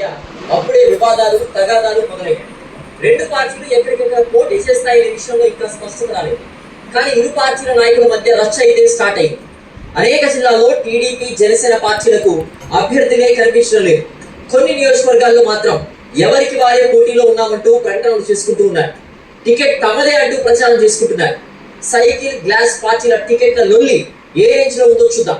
మధ్య అప్పుడే వివాదాలు తగాదాలు మొదలయ్యాయి. రెండు పార్టీలు ఎక్కడికక్కడ పోటీ చేస్తాయనే విషయంలో ఇంకా స్పష్టత రాలేదు. కానీ ఇరు పార్టీల నాయకుల మధ్య రచ్చ అయితే స్టార్ట్ అయింది అనేక జిల్లాల్లో టీడీపీ జనసేన పార్టీలకు అభ్యర్థులే కనిపించడం లేదు. కొన్ని నియోజకవర్గాల్లో మాత్రం ఎవరికి వారే పోటీలో ఉన్నామంటూ ప్రకటనలు చేసుకుంటూ ఉన్నారు. టికెట్ తమదే అంటూ ప్రచారం చేసుకుంటున్నారు. సైకిల్ గ్లాస్ పార్టీల టికెట్ల లొల్లి ఏ రేంజ్లో ఉందో చూద్దాం.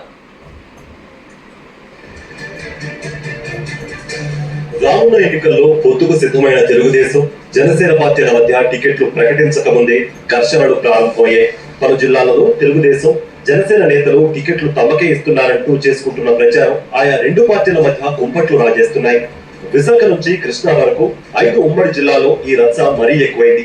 రానున్న ఎన్నికల్లో పొత్తుకు సిద్ధమైన తెలుగుదేశం జనసేన పార్టీల మధ్య టికెట్లు ప్రకటించక ముందే ఘర్షణలు ప్రారంభమయ్యాయి. పలు జిల్లాలలో తెలుగుదేశం జనసేన నేతలు టికెట్లు తమకే ఇస్తున్నారంటూ చేసుకుంటున్న ప్రచారం ఆయా రెండు పార్టీల మధ్య కుంపట్లు రాజేస్తున్నాయి. విశాఖ నుంచి కృష్ణా వరకు ఐదు ఉమ్మడి జిల్లాలో ఈ రచ్చ మరీ ఎక్కువైంది.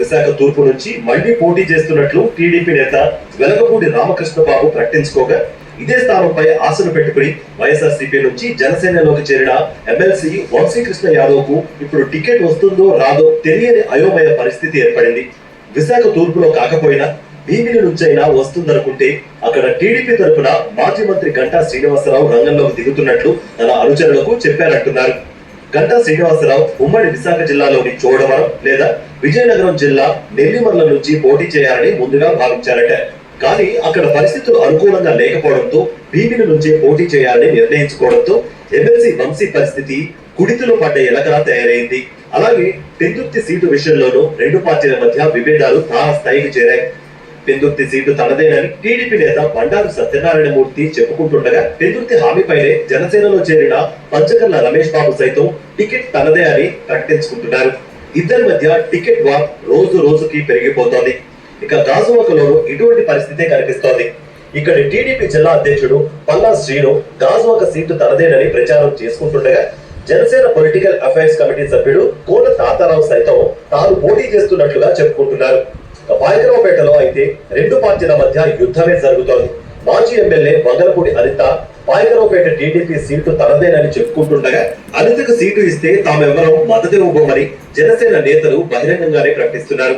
విశాఖ తూర్పు నుంచి మళ్ళీ పోటీ చేస్తున్నట్లు టీడీపీ నేత వెలగపూడి రామకృష్ణబాబు ప్రకటించుకోగా ఇదే స్థానంపై ఆశలు పెట్టుకుని వైఎస్ఆర్సీపీ నుంచి జనసేనలోకి చేరిన ఎమ్మెల్సీ వంశీకృష్ణ యాదవ్కు ఇప్పుడు టికెట్ వస్తుందో రాదో తెలియని అయోమయ పరిస్థితి ఏర్పడింది. విశాఖ తూర్పులో కాకపోయినా భీమిలి నుంచైనా వస్తుందనుకుంటే అక్కడ టీడీపీ తరఫున మాజీ మంత్రి గంటా శ్రీనివాసరావు రంగంలోకి దిగుతున్నట్లు తన అనుచరులకు చెప్పారంటున్నారు. గంటా శ్రీనివాసరావు ఉమ్మడి విశాఖ జిల్లాలోని చోడవరం లేదా విజయనగరం జిల్లా నెల్లిమర్ల నుంచి పోటీ చేయాలని ముందుగా భావించారట. కానీ అక్కడ పరిస్థితులు అనుకూలంగా లేకపోవడంతో భీమిని నుంచే పోటీ చేయాలని నిర్ణయించుకోవడంతో ఎమ్మెల్సీ వంశీ పరిస్థితి కుడితిలో పడ్డ ఎలకలా తయారైంది. అలాగే పెందుర్తి సీటు విషయంలోనూ రెండు పార్టీల మధ్య విభేదాలు తార స్థాయికి చేరాయి. పెందుర్తి సీటు తనదేనని టీడీపీ నేత బండారు సత్యనారాయణ మూర్తి చెప్పుకుంటుండగా పెందుర్తి హామీపైనే జనసేనలో చేరిన పంచకర్ల రమేష్ బాబు సైతం టికెట్ తనదే అని ప్రకటించుకుంటున్నారు. ఇద్దరి మధ్య టికెట్ వార్ రోజు రోజుకి పెరిగిపోతోంది. ఇక గాజువాకలో ఇటువంటి పరిస్థితే కనిపిస్తోంది. ఇక్కడ టీడీపీ జిల్లా అధ్యక్షుడు పల్లా శ్రీను గాజువాక సీటు తనదేనని ప్రచారం చేసుకుంటుండగా జనసేన పొలిటికల్ అఫైర్స్ కమిటీ సభ్యుడు కోట తాతారావు సైతం తాను పోటీ చేస్తున్నట్లుగా చెప్పుకుంటున్నారు. ఇక పాయకరావుపేటలో అయితే రెండు పార్టీల మధ్య యుద్ధమే జరుగుతోంది. మాజీ MLA Vangalapudi Anitha Payakaraopeta TDP seat తనదేనని చెప్పుకుంటుండగా అనితకు సీటు ఇస్తే తామెవరూ మద్దతు ఇవ్వబోమని జనసేన నేతలు బహిరంగంగానే ప్రకటిస్తున్నారు.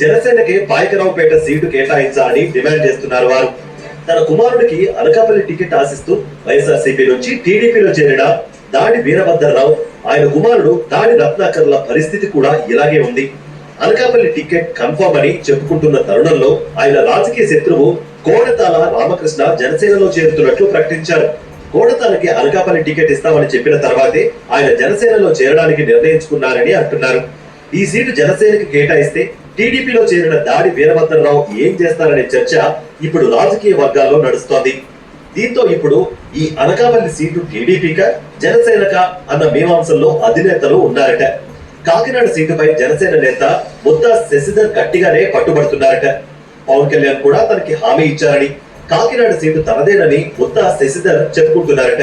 జనసేనకి పాయకరావుపేట సీటు కేటాయించాలని డిమాండ్ చేస్తున్నారు వారు. తన కుమారుడికి అనకాపల్లి టికెట్ ఆశిస్తూ వైఎస్ఆర్సీపీ నుంచి టీడీపీలో చేరిన దాడి వీరభద్రరావు ఆయన కుమారుడు దాడి రత్నాకర్ల పరిస్థితి కూడా ఇలాగే ఉంది. అనకాపల్లి టికెట్ కన్ఫర్మ్ అని చెప్పుకుంటున్న తరుణంలో ఆయన రాజకీయ శత్రువు కోడతాల రామకృష్ణ జనసేనలో చేరుతున్నట్లు ప్రకటించారు. కోడతాలకి అనకాపల్లి టికెట్ ఇస్తామని చెప్పిన తర్వాతే ఆయన జనసేనలో చేరడానికి నిర్ణయించుకున్నారని అంటున్నారు. ఈ సీటు జనసేనకి కేటాయిస్తే టీడీపీలో చేరిన దాడి వీరభద్రరావు ఏం చేస్తారనే చర్చ ఇప్పుడు రాజకీయ వర్గాల్లో నడుస్తోంది. దీంతో ఇప్పుడు ఈ అనకాపల్లి సీటు టీడీపీకా జనసేనక అన్న మీమాంసంలో అధినేతలు ఉన్నారట. కాకినాడ సీటుపై జనసేన నేత ముద్దా శశిధర్ గట్టిగానే పట్టుబడుతున్నారట. పవన్ కళ్యాణ్ కూడా తనకి హామీ ఇచ్చారని కాకినాడ సీటు తనదేనని ముద్దా శశిధర్ చెప్పుకుంటున్నారట.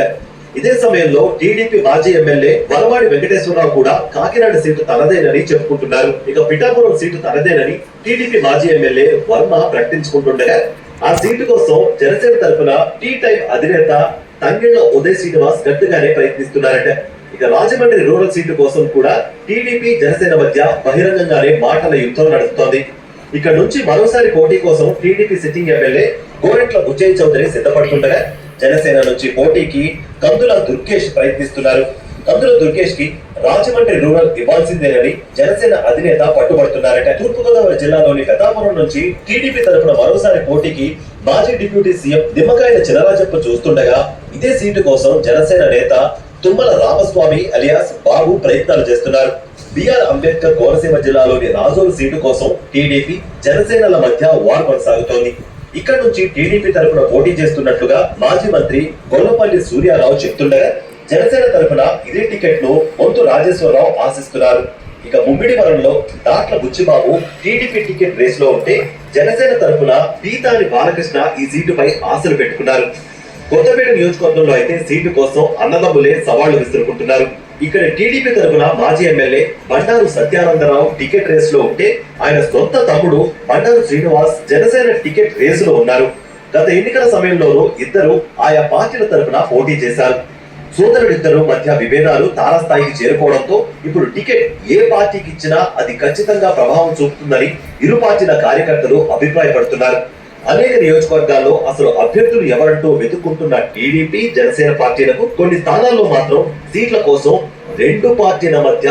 ఇదే సమయంలో టీడీపీ మాజీ ఎమ్మెల్యే వరవాడి వెంకటేశ్వరరావు కూడా కాకినాడ సీటు తనదేనని చెప్పుకుంటున్నారు. ఇక పిఠాపురం సీటు తనదేనని టీడీపీ మాజీ ఎమ్మెల్యే వర్మ ప్రకటించుకుంటుండగా ఆ సీటు కోసం జనసేన తరఫున టీ టైం అధినేత తంగిళ్ళ ఉదయ్ శ్రీనివాస్ గట్టిగానే ప్రయత్నిస్తున్నారట. ఇక రాజమండ్రి రూరల్ సీటు కోసం కూడా టీడీపీ జనసేన మధ్య బహిరంగంగానే మాటల యుద్ధం నడుస్తోంది. ఇక్కడ నుంచి మరోసారి పోటీ కోసం TDP sitting MLA Gorantla Butchaiah Chowdary సిద్ధపడుతుండగా Janasena నుంచి పోటీకి కందుల దుర్గేష్ ప్రయత్నిస్తున్నారు. కందుల దుర్గేష్కి రాజమండ్రి రూరల్ ఇవ్వాల్సిందేనని జనసేన అధినేత పట్టుబడుతున్నారట. తూర్పుగోదావరి జిల్లాలోని పెద్దాపురం నుంచి టీడీపీ తరఫున మరోసారి పోటీకి మాజీ డిప్యూటీ సీఎం నిమ్మకాయల చినరాజప్ప చూస్తుండగా ఇదే సీటు కోసం జనసేన నేత తుమ్మల రామస్వామి అలియాస్ బాబు ప్రయత్నాలు చేస్తున్నారు. బిఆర్ అంబేద్కర్ కోనసీమ జిల్లాలోని రాజోలు సీటు కోసం టీడీపీ జనసేనల మధ్య వార్ కొనసాగుతోంది. ఇక్కడ నుంచి టీడీపీ తరఫున పోటీ చేస్తున్నట్లుగా మాజీ మంత్రి గొల్లపల్లి సూర్యారావు చెప్తుండగా జనసేన తరఫున ఇదే టికెట్ను వంతు రాజేశ్వరరావు ఆశిస్తున్నారు. ఇక ముమ్మిడివరంలో దాట్ల బుచ్చిబాబు టీడీపీ టికెట్ రేస్లో ఉంటే జనసేన తరఫున పీతాని బాలకృష్ణ ఈ సీటుపై ఆశలు పెట్టుకున్నారు. కొత్తపేట నియోజకవర్గంలో అయితే సీటు కోసం అన్నదమ్ములే సవాళ్ళు విసురుకుంటున్నారు. ఇక్కడ టీడీపీ తరఫున మాజీ ఎమ్మెల్యే బండారు సత్యానందరావు టికెట్ రేస్లో ఉంటే ఆయన సొంత తమ్ముడు బండారు శ్రీనివాస్ జనసేన టికెట్ రేసులో ఉన్నారు. గత ఎన్నికల సమయంలోనూ ఇద్దరు ఆయా పార్టీల తరఫున పోటీ చేశారు. సోదరుడిద్దరు మధ్య విభేదాలు తారస్థాయికి చేరుకోవడంతో ఇప్పుడు టికెట్ ఏ పార్టీకి ఇచ్చినా అది ఖచ్చితంగా ప్రభావం చూపుతుందని ఇరు పార్టీల కార్యకర్తలు అభిప్రాయపడుతున్నారు. అనేక నియోజకవర్గాల్లో అసలు అభ్యర్థులు ఎవరంటూ వెతుక్కుంటున్న టీడీపీ జనసేన పార్టీలకు కొన్ని స్థానాల్లో మాత్రం సీట్ల కోసం రెండు పార్టీల మధ్య